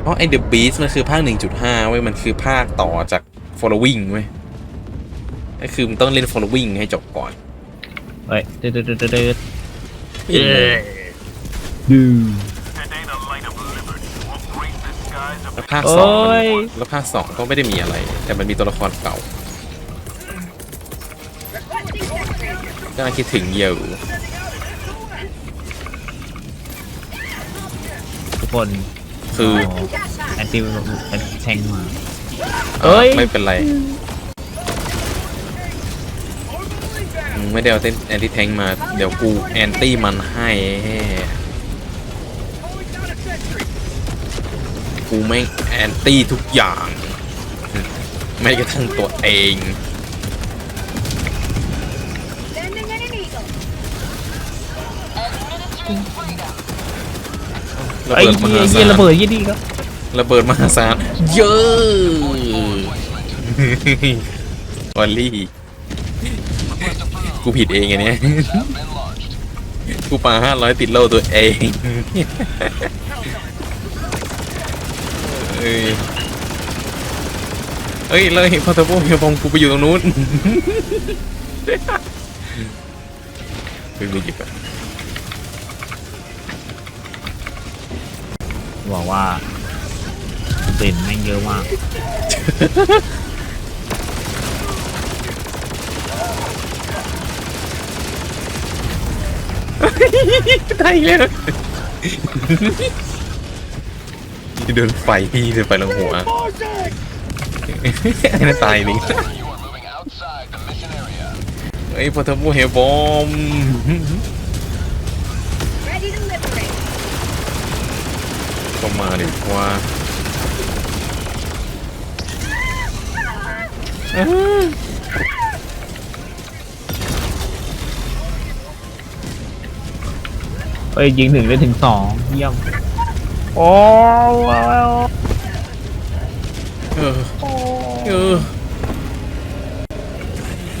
เพราะไอเดอะบีสมันคือภาค 1.5 เว้ย มันคือภาคต่อจาก following เว้ยก็คือมันต้องเล่น following ให้จบก่อนเฮ้ยเดือดเดือดเดือดเดือดเย้ดูแล้วภาคโอ้สองมันยแล้วภาคสองก็ไม่ได้มีอะไร แต่มันมีตัวละครเก่าก็น่าคิดถึงอยู่ทุกคน คือแอนตี้แทงมาเอ้ยไม่เป็นไรไม่ได้เอาเต้นแอนตี้แทงมา เดี๋ยวกูแอนตี้มันให้กูไม่แอนตี้ทุกอย่าง ไม่กระทั่งตัวเอง Sending in an eagle. ระ ไอ้เบิดมหี้ยหาเหี้ศายลระเบิดยี่นี่ครับระเบิดมหาศาลเยอะวอลลี่ กูผิดเองไงเนี่ย กูปาห้าร้อยติดโล่ตัวเองเอ้ยเอ้ยเลยพอเทอร์โบเฮียบอมกูไปอยู่ตรงนู้นเฮ้ยไม่หยิบอะ บอกว่าเด่นแม่งเยอะมากตายแล้วโดนไฟพี่โดนไฟลงหัวไอ้นั่นตายนี่เฮ้ยพอเทอร์โบเฮียบอม ก็มาดิว่าเอ้ยยิงถึงได้ถึงสองเยี่ยม โอ้ว้าวเออเออ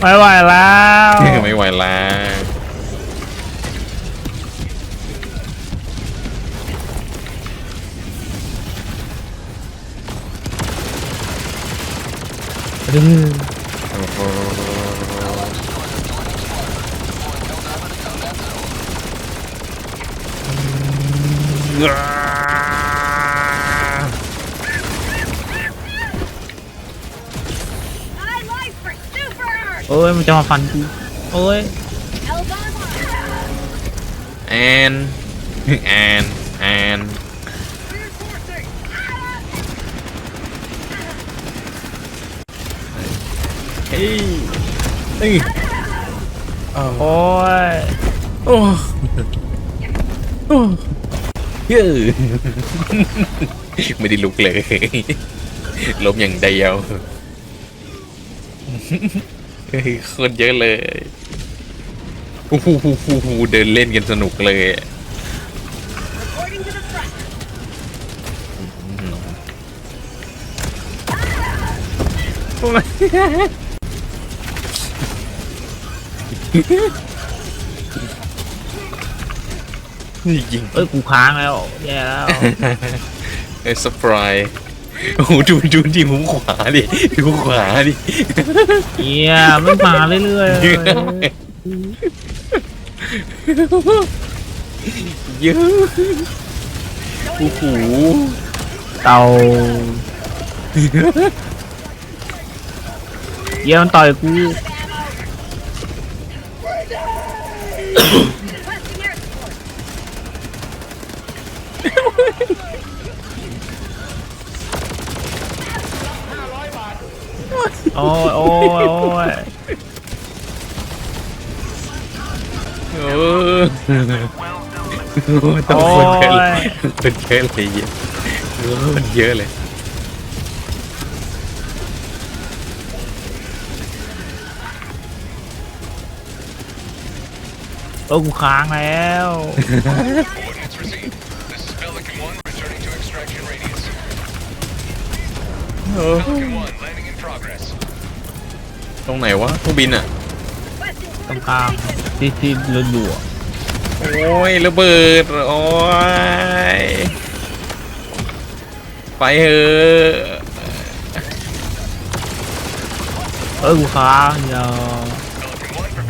ไม่ไหวแล้ว ไม่ไหวแล้ว โอ้โหอ่า I life for super. โอ้ยมันจะมาฟันกูโอ้ย Elbow line. แอนแอนแอน Reinforcing. เฮ้ย เฮ้ยอ้าวโอ้ยโอ้โอ้เฮ้ยไม่ได้ลุกเลยล้มอย่างเดียวเฮ้ยคนเยอะเลยโอ้โหเดินเล่นกันสนุกเลย Reporting to the front. ยิงเอ้ยกูค้างแล้วแย่แล้วไอ้สปรายโอ้โหดูดูที่มุมขวาดิดูขวาดิเฮียไม่มาเรื่อยๆเลยเยอะโอ้โหเตาเยี่ยมันต่อยกู Requesting air support. โอ้ยโอ้ยโอ้ยเออต้องคนเยอะเลยคนเยอะเลยเยอะคนเยอะเลย โอ้ยกูค้างแล้ว Coordinates received. This is Pelican 1 returning to extraction radius. Pelican 1 landing in progress. ตรงไหนวะเครื่องบินอะ Requesting ตรงกลางที่ที่รถอยู่อะโอ้ยระเบิด โอ้ย ไปเถอะเออกูค้างอยา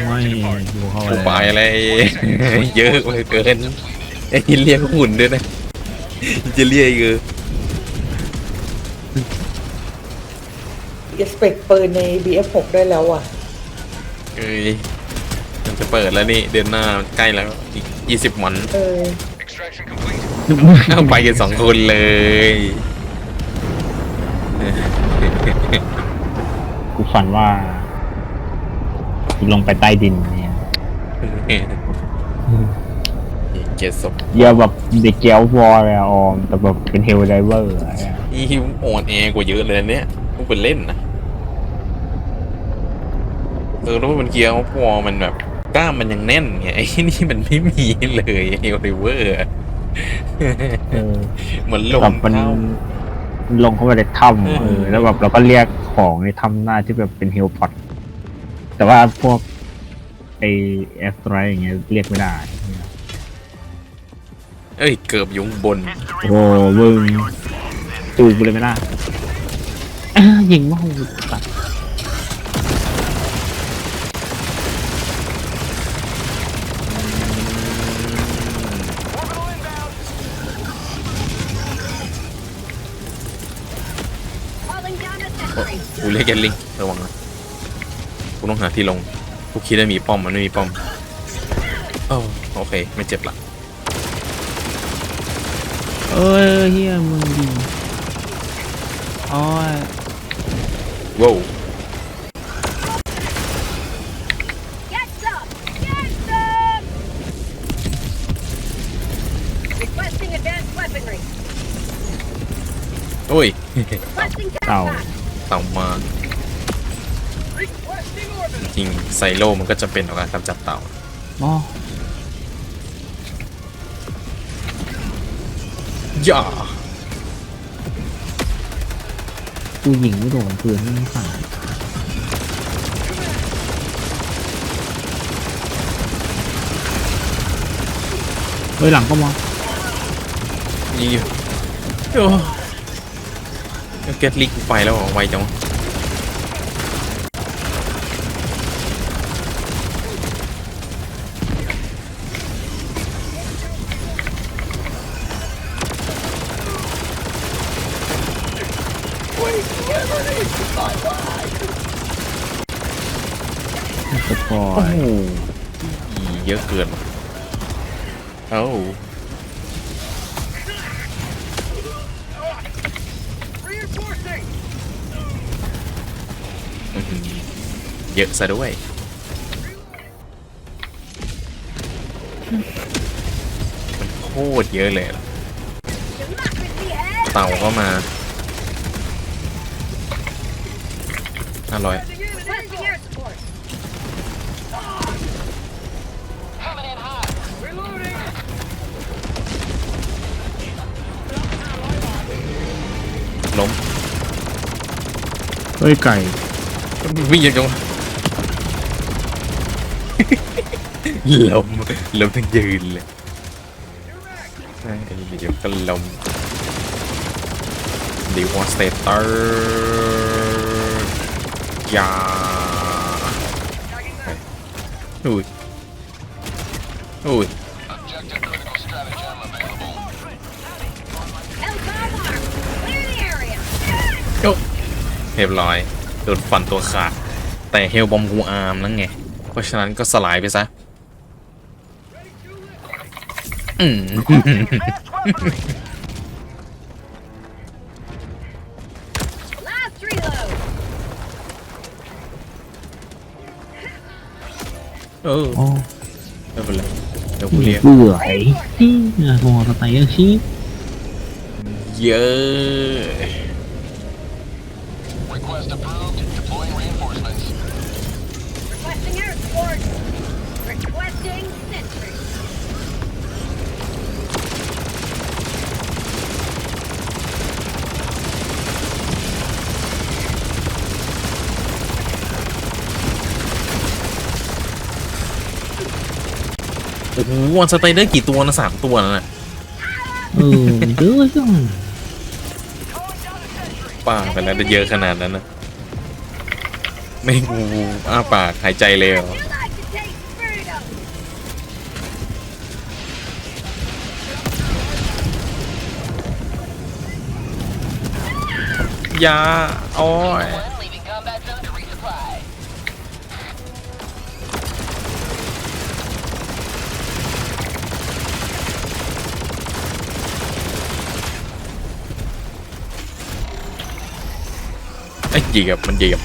ไม่ดูเข้ากูแล้วไปอะไร เยอะไปเกินไอ้เรียกหุ่นด้วยนะจะเรียกอีกเออเอสเปกปืนใน BF6 ได้แล้วอะเอ้ยมันจะเปิดแล้วนี่เดือนหน้าใกล้แล้วอีกยี่สิบวันเออ Extraction complete. เอาไปกันสองคนเลยกูฝันว่ากู ลงไปใต้ดินเนี่ยเจ็ดศพเยอะแบบเด็กเกลวอลเลยอะออม แต่แบบเป็นเฮลไดเวอร์อะนี่อ่อนแอกว่าเยอะเลยเนี่ยมึงเป็นเล่นนะเออแล้วมันเกียร์พอมันแบบกล้ามมันยังแน่นไงไอ้นี่มันไม่มีเลยเฮลริเวอร์เหมือนลงมันเข้าลงเข้าไปในถ้ำเออแล้วแบบเราก็เรียกของในถ้ำหน้าที่แบบเป็นเฮลพอต แต่ว่าพวกไอแอสไตรอย่างเงี้ยเรียกไม่ได้เอ้ย เกือบอยุงบน โอ้มึงจูบกูเลยไม่ได้อะยิงว่าหูตัด Calling down a โอ้ sentry. กูเรียกแกลิงระวังนะ กูต้องหาที่ลง กูคิดว่ามีป้อมมันไม่มีป้อมโอ้โอเค ไม่เจ็บละเอ้ยเฮียมึงดิโอ้ยว้าว Get some! Get some! Requesting advanced weaponry. โอ้ย Requesting Ow. tac เต่ามา Requesting orbit. จ ริงไซโลมันก็จะเป็นต่อการกำจัดเต่าอ๋อย่ากูยิงไม่โดนปืนไม่ผ่านเฮ้ยหลังก็มายิงอยู่โอ้เก็ตลิกไปแล้วเหรอไวจังวะสปอ โอ้ ร์ โหอีเยอะเกินว่ะเอ้า Reinforcing! อื้อหือ เยอะซะด้วย มันโคตรเยอะเลยล่ะเต่าก็มาห้าร้อยล้มเฮ้ยไก่ วิ่งยังจังวะ ล้มล้มทั้งยืนเลยใช่ไอ้เดี๋ยวก็ล้มดีวอสเตเตอร์ยาอุ้ยอุ้ย Objective critical stratagem available. Hellcom arm! Clear the area! โอ้เรียบร้อย โดนฟันตัวขาด แต่เฮลบอมกูอาร์มแล้วไง เพราะฉะนั้นก็สลายไปซะอืม Last reload! เออโอ้ไม่เป็นไรเดี๋ยวกูเรียกเบื่อไอ้ที่โมอสไตล์ชีเยอะ Request approved. Deploying reinforcements. Requesting air support! Requesting sentry! โอ้โหวันสไตเดอร์กี่ตัวนะสามตัวนะน่ะ เออเยอะจัง ปากไปแล้วจะเยอะขนาดนั้นนะไม่งูอ้าปากหายใจเร็วยาโอ้ย เหยียบมันเหยียบ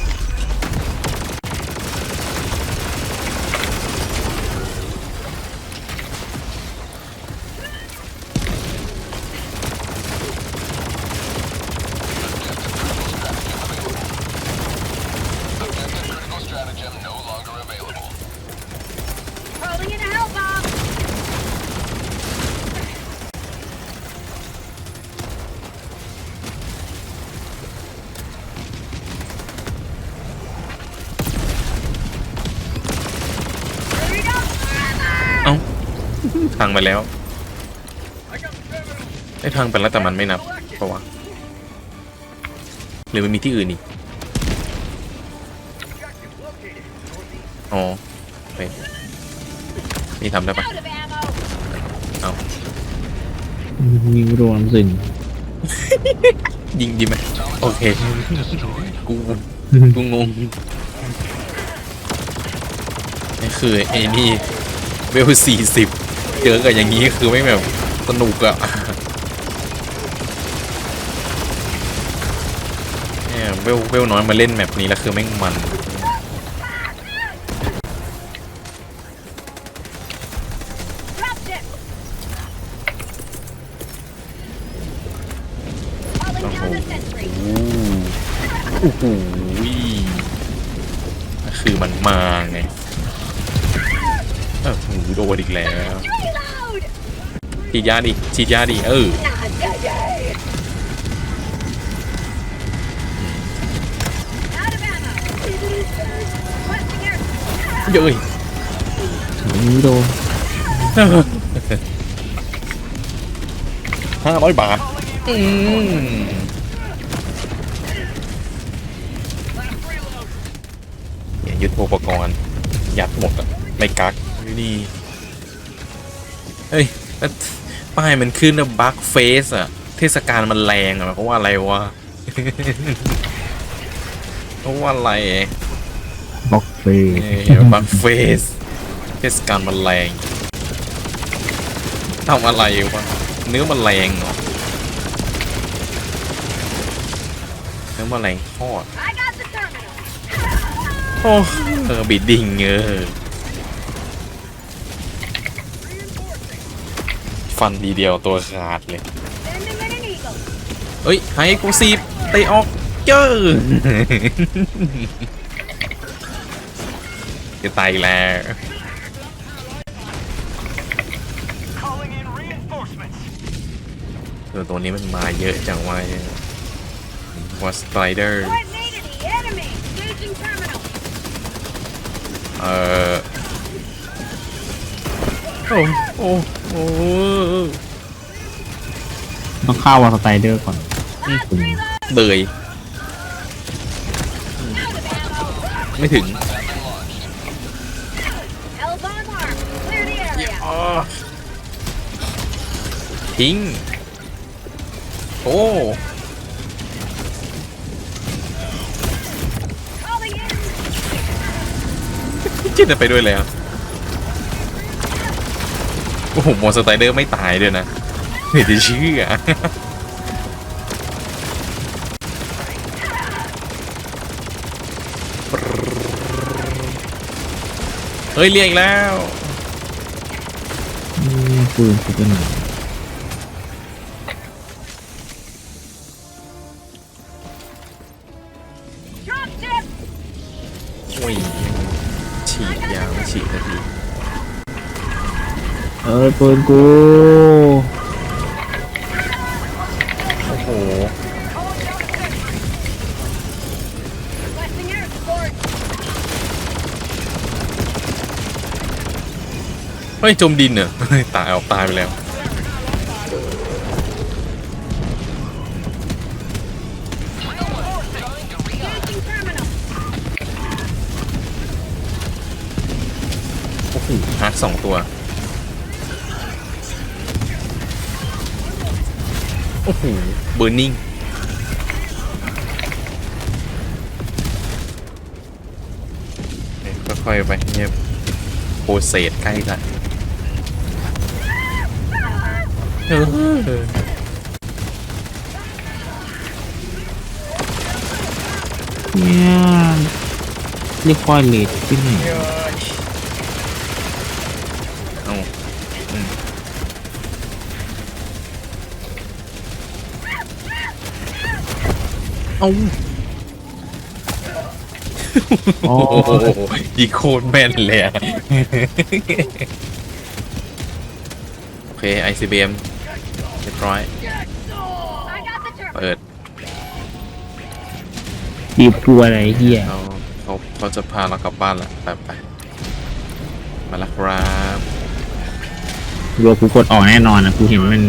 พังไปแล้วไอ้พังไปแล้วแต่มันไม่นับเพราะว่าหรือมันมีที่อื่นอีกอ๋อไปนี่ทำได้ปะ Out of ammo. เอายิงรวมสิ่งยิงดีไหมโอเคกูกูงงนี่คือไอ้นี่เวลสี่สิบ เจอกับอย่างนี้คือไม่แบบสนุกอะเนี่ยเวลเวลน้อยมาเล่นแมปนี้แล้วคือแม่งมันโอ้โหคือมันมาไงโอ้โหโดนอีกแล้ว ฉีดยาดิฉีดยาดิเออ Not today. Out of ammo. Requesting air. เย้ยยิงโดนห้าร้อยบาท อืมเนี่ยยึดอุปกรณ์ยัดหมดอะไม่กักนี่ เฮ้ย ป้ายมันขึ้นนะบัคเฟสอะเทศกาลมันแรงอะเพราะว่าอะไรวะเพราะว่าอะไรบล็อกเฟย์บัคเฟสเทศกาลมันแรงทำอะไรวะเนื้อมันแรงเหรอเนื้อมันแรงทอด I got the terminal. โอ้เออบิดดิ้งเออ ฟันดีเดียวตัวขาดเลย Sending in an eagle. เอ้ยไฮกูซีบเตะออกเจอจะตายอีกแล้ว Calling in reinforcements. เออตัวนี้มันมาเยอะจังวะว่าสไตรเดอร์ Point me to the enemy. Staging terminal. เอ่อ โอ้โอ้ โอ้ต้องฆ่าวอลสไตเดอร์ก่อน Last reload. เบย Out of ammo. ไม่ถึง Hellbomb armed. Clear the area. ทิ้ง โอ้ Calling in. คิดจะไปด้วยแล้ว โอ้โหมอนสไตเดอร์ไม่ตายด้วยนะเดี๋ยวจะเชื่อเฮ้ยเรียกแล้วอืมปืนคือเป็นหน เอ้ยปืนกู โอ้โห เฮ้ยจมดินเหรอเฮ้ยตายออกตายไปแล้ว เบอร์นิ่งค่อยๆไปเงียบโปรเซสใกล้ละเออเนี่ยเรียกว่าเลดขึ้นไหน เอาอืม เอาโอ้โอ้โหยิงโคตรแม่นเลยอะโอเค ICBM เรียบร้อย I got the turbo. เปิดดีกลัวอะไรเฮียเขาเขาเขาจะพาเรากลับบ้านละไปไปมาแล้วครับรัวกูกดออกแน่นอนนะกูเห็นมัน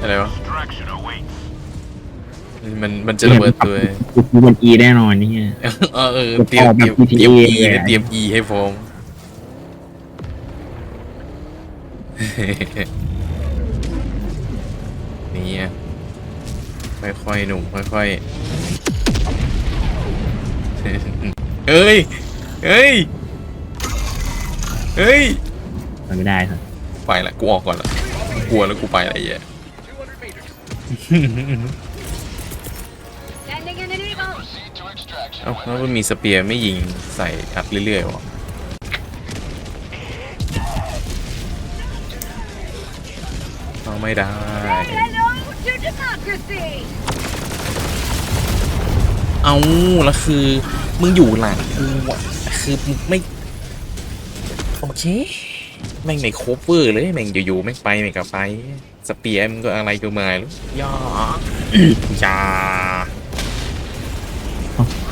อะไรวะ มันมันจะระเบิดตัวกูกูมันอีแน่นอนนี่เฮียเออเออเตรียมเตรียมเตรียม E เลยอะนะเตรียม E ให้พร้อมนี่อะค่อยๆหนุ่มค่อยๆเฮ้ยเฮ้ยเฮ้ยมันไม่ได้ครับไปละกูออกก่อนละกลัวแล้วกูไปละไอ้เหี้ย เอ้าแล้วมันมีสเปียร์ไม่ยิงใส่อัดเรื่อยๆวะเอาไม่ได้ Say hello to democracy. เอาแล้วคือ มึงอยู่หลังกูอะคือมึงไม่ โอเค แม่งไม่โคเวอร์เลย แม่งอยู่ๆแม่งไปแม่งก็ไป สเปียร์มึงก็อะไรก็มาแล้วย่าอย่า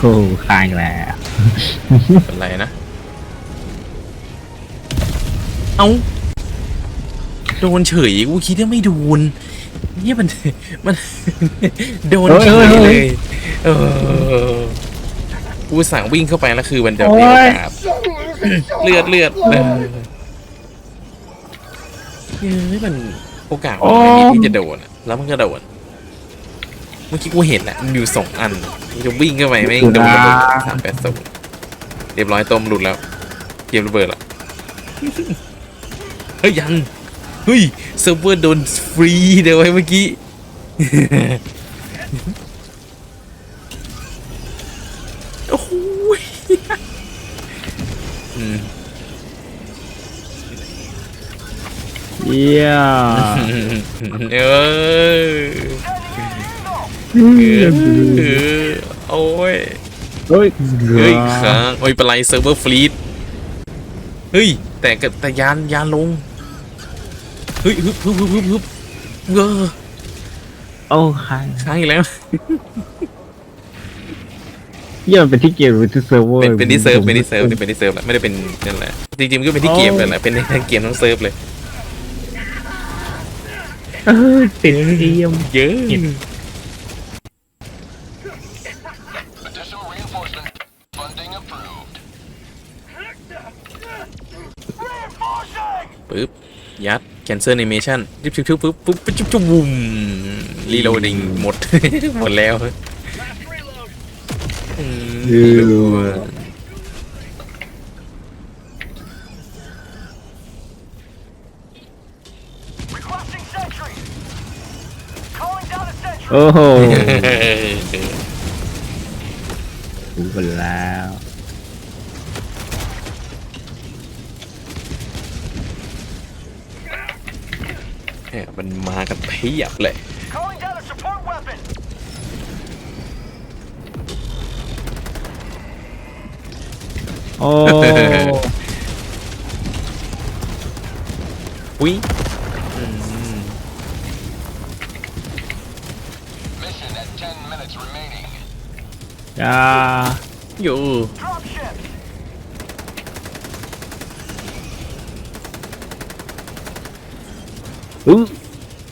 โอ้โหคายอีกแล้วเป็นไรนะ เอาโดนเฉยกูคิดว่าไม่โดนเนี่ยมันมัน โดนเฉยเลย เออกูสั่งวิ่งเข้าไปแล้วคือมันจะมีโอกาสเลือดเลือดเออเฮ้ยมันโอกาสมันไม่มีที่จะโดนอะแล้วมันก็โดน เมื่อกี้กูเห็นแหละมันอยู่สองอันกูจะวิ่งเข้าไปไม่งโดนระเบิดสามแปดศูนย์เรียบร้อยต้มหลุดแล้ว เกมระเบิดละเฮ้ยยัง เฮ้ยเซิร์ฟเวอร์โดนฟรีเดี๋ยวไว้เมื่อกี้โอ้โหยอืมเยี่ยเออ เออโอ้ยเฮ้ยเฮ้ยค้างโอ้ยเป็นไรเซิร์ฟเวอร์ฟลีดเฮ้ย แต่ก็แต่ยานยานลง เฮ้ยฮึบฮึบฮึบฮึบฮึบเออโอ้คายค้างอีกแล้วเยี่ยมันเป็นที่เกมหรือที่เซิร์ฟเวอร์เป็นเป็นที่เซิร์ฟเป็นที่เซิร์ฟเป็นที่เซิร์ฟแหละไม่ได้เป็นนั่นแหละจริงๆมันก็เป็นที่เกมเลยแหละเป็นทั้งเกมทั้งเซิร์ฟเลยเออติดเยี่ยมเยอะ ปึ๊บ ยัด cancel animation จิ๊บจิ๊บจิ๊บปึ๊บปึ๊บปึ๊บจิ๊บจิ๊บวุ้ม reloading หมด หมดแล้วอืมเออ Requesting sentry. Calling down a sentry. โอ้โหรู้กันแล้ว แหมมันมากันเพียบเลย Calling down a support weapon. โอ้อุ้ย Mission at 10 minutes remaining. ยาอยู่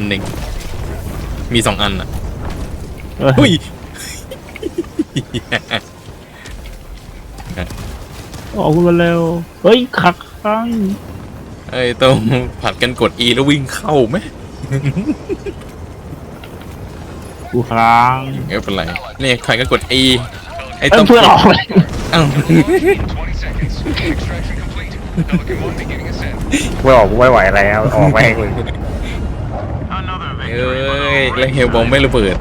นหนึ่งมีสองอันอะเฮ้ยเฮ้ยออกมาเร็วเฮ้ยขักค้างเอ้ยต้องผัดกันกด E แล้ววิ่งเข้าไหมกูค้างไม่เป็นไรนี่ใครก็กด E ไอ้เอ้ต้ยองเพื่อนออกเลยเอ้า In 20 seconds. Extraction complete. Pelican 1 beginning ascent. ไม่ออกกูไม่ไหวแล้วออกไม่ให้กู เอ้ยแล้วเฮลบอมไม่ระเบิด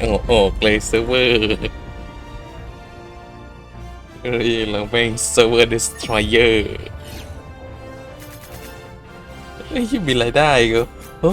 โอ้โหเลยเซิร์ฟเวอร์เฮ้ยเราแม่งเซิร์ฟเวอร์ดิสทรอยเออร์เฮ้ยมีรายได้ก็โอ้